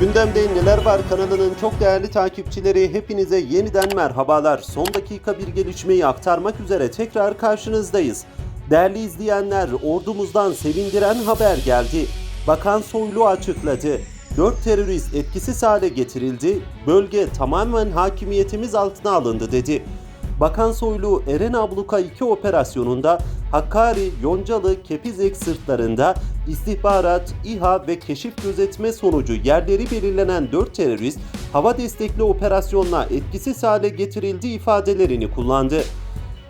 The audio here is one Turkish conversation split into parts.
Gündemde Neler Var kanalının çok değerli takipçileri hepinize yeniden merhabalar. Son dakika bir gelişmeyi aktarmak üzere tekrar karşınızdayız. Değerli izleyenler ordumuzdan sevindiren haber geldi. Bakan Soylu açıkladı. 4 terörist etkisiz hale getirildi, bölge tamamen hakimiyetimiz altına alındı dedi. Bakan Soylu Eren Abluka 2 operasyonunda Hakkari, Yoncalı, Kepizek sırtlarında istihbarat, İHA ve keşif gözetme sonucu yerleri belirlenen 4 terörist hava destekli operasyonla etkisiz hale getirildi ifadelerini kullandı.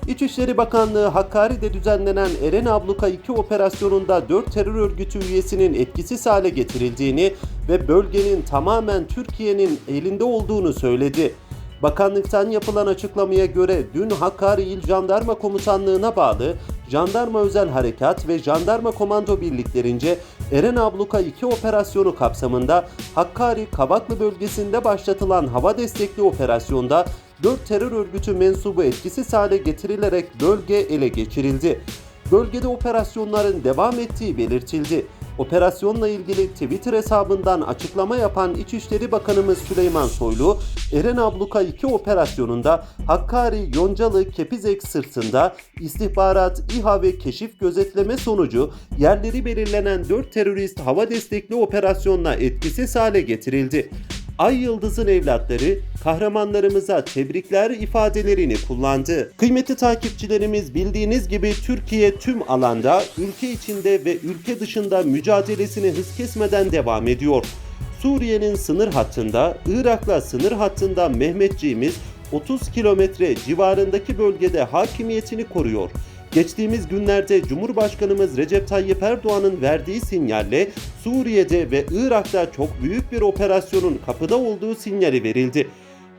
İçişleri Bakanlığı Hakkari'de düzenlenen Eren Abluka 2 operasyonunda 4 terör örgütü üyesinin etkisiz hale getirildiğini ve bölgenin tamamen Türkiye'nin elinde olduğunu söyledi. Bakanlıktan yapılan açıklamaya göre dün Hakkari İl Jandarma Komutanlığı'na bağlı Jandarma Özel Harekat ve Jandarma Komando birliklerince Eren Abluka 2 operasyonu kapsamında Hakkari Kavaklı bölgesinde başlatılan hava destekli operasyonda 4 terör örgütü mensubu etkisiz hale getirilerek bölge ele geçirildi. Bölgede operasyonların devam ettiği belirtildi. Operasyonla ilgili Twitter hesabından açıklama yapan İçişleri Bakanımız Süleyman Soylu, Eren Abluka 2 operasyonunda Hakkari, Yoncalı, Kepizek sırtında istihbarat, İHA ve keşif gözetleme sonucu yerleri belirlenen 4 terörist hava destekli operasyonla etkisiz hale getirildi. Ay Yıldız'ın evlatları kahramanlarımıza tebrikler ifadelerini kullandı. Kıymetli takipçilerimiz bildiğiniz gibi Türkiye tüm alanda ülke içinde ve ülke dışında mücadelesini hız kesmeden devam ediyor. Suriye'nin sınır hattında, Irak'la sınır hattında Mehmetçiğimiz 30 kilometre civarındaki bölgede hakimiyetini koruyor. Geçtiğimiz günlerde Cumhurbaşkanımız Recep Tayyip Erdoğan'ın verdiği sinyalle Suriye'de ve Irak'ta çok büyük bir operasyonun kapıda olduğu sinyali verildi.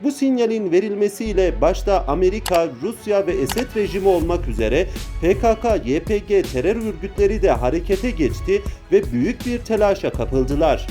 Bu sinyalin verilmesiyle başta Amerika, Rusya ve Esed rejimi olmak üzere PKK, YPG terör örgütleri de harekete geçti ve büyük bir telaşa kapıldılar.